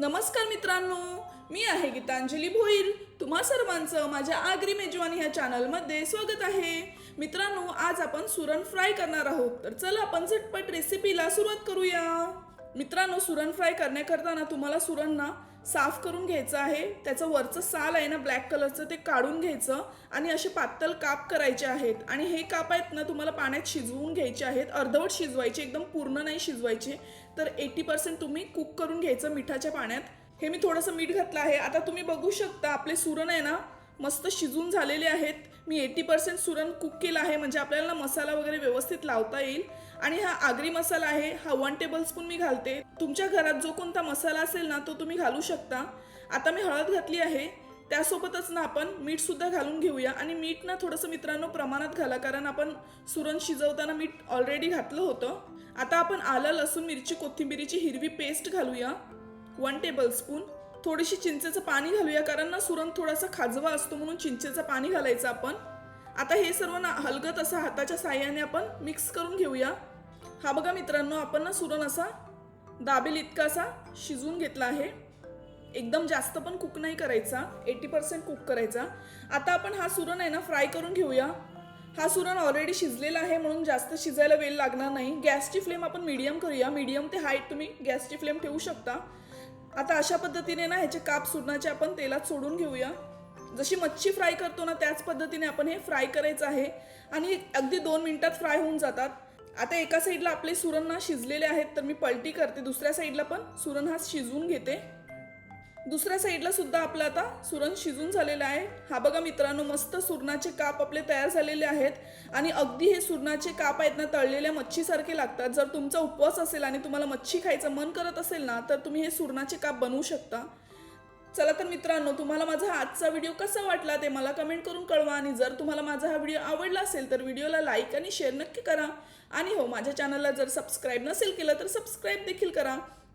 नमस्कार मित्रांनो मी आहे गीतांजली भोईर. तुम्हा सर्वांचं माझ्या आगरी मेजवानी ह्या चॅनलमध्ये स्वागत आहे. मित्रांनो आज आपण सुरण फ्राय करणार आहोत. तर चला आपण झटपट रेसिपीला सुरुवात करूया. मित्रांनो सुरण फ्राय करण्याकरता ना तुम्हाला सुरण ना साफ करून घ्यायचं आहे. त्याचं वरचं साल आहे ना ब्लॅक कलरचं ते काढून घ्यायचं आणि असे पातळ काप करायचे आहेत. आणि हे काप आहेत ना तुम्हाला पाण्यात शिजवून घ्यायचे आहेत. अर्धवट शिजवायचे एकदम पूर्ण नाही शिजवायचे. तर एटी पर्सेंट तुम्ही कुक करून घ्यायचं मिठाच्या पाण्यात. हे मी थोडंसं मीठ घातलं आहे. आता तुम्ही बघू शकता आपले सुरण आहे ना मस्त शिजून झालेले आहेत. मी एटी पर्सेंट सुरण कुक केलं आहे. म्हणजे आपल्याला मसाला वगैरे व्यवस्थित लावता येईल. आणि हा आगरी मसाला आहे. हा वन टेबल स्पून मी घालते. तुमच्या घरात जो कोणता मसाला असेल ना तो तुम्ही घालू शकता. आता मी हळद घातली आहे. त्यासोबतच ना आपण मीठ सुद्धा घालून घेऊया. आणि मीठ ना थोडंसं मित्रांनो प्रमाणात घाला. कारण आपण सुरण शिजवताना मीठ ऑलरेडी घातलं होतं. आता आपण आलं लसूण मिरची कोथिंबिरीची हिरवी पेस्ट घालूया. वन टेबल स्पून थोडीशी चिंचेचं पाणी घालूया कारण ना सुरण थोडासा खाजवा असतो म्हणून चिंचेचं पाणी घालायचं आपण. आता हे सर्व ना हलगत असं हाताच्या साह्याने आपण मिक्स करून घेऊया. हा बघा मित्रांनो आपण ना सुरण असा दाबेल इतका असा शिजवून घेतला आहे. एकदम जास्त पण कुक नाही करायचा एटी पर्सेंट कुक करायचा. आता आपण हा सुरण आहे ना फ्राय करून घेऊया. हा सुरण ऑलरेडी शिजलेला आहे म्हणून जास्त शिजायला वेळ लागणार नाही. गॅसची फ्लेम आपण मीडियम करूया. मीडियम ते हाईट तुम्ही गॅसची फ्लेम ठेवू शकता. आता अशा पद्धतीने ना ह्याचे काप सुरणाचे आपण तेलात सोडून घेऊया. जशी मच्छी फ्राय करतो ना त्याच पद्धतीने आपण हे फ्राय करायचं आहे. आणि अगदी दोन मिनिटात फ्राय होऊन जातात. आता एका साईडला आपले सुरण ना शिजलेले आहेत तर मी पलटी करते. दुसऱ्या साईडला पण सुरण हा शिजवून घेते. दुसऱ्या साईडला सुद्धा आपलं आता सुरण शिजून झालेलं आहे. हा बघा मित्रांनो मस्त सुरणाचे काप आपले तयार झालेले आहेत. आणि अगदी हे सुरणाचे काप आहेत ना तळलेल्या मच्छीसारखे लागतात. जर तुमचा उपवास असेल आणि तुम्हाला मच्छी खायचं मन करत असेल ना तर तुम्ही हे सुरणाचे काप बनवू शकता. चला तर मित्रांनो तुम्हाला माझा आजचा व्हिडिओ कसा वाटला ते मला कमेंट करून कळवा. आणि जर तुम्हाला माझा हा व्हिडिओ आवडला असेल तर व्हिडिओला लाईक आणि शेअर नक्की करा. आणि हो माझ्या चॅनलला जर सबस्क्राईब नसेल केलं तर सबस्क्राईब देखील करा.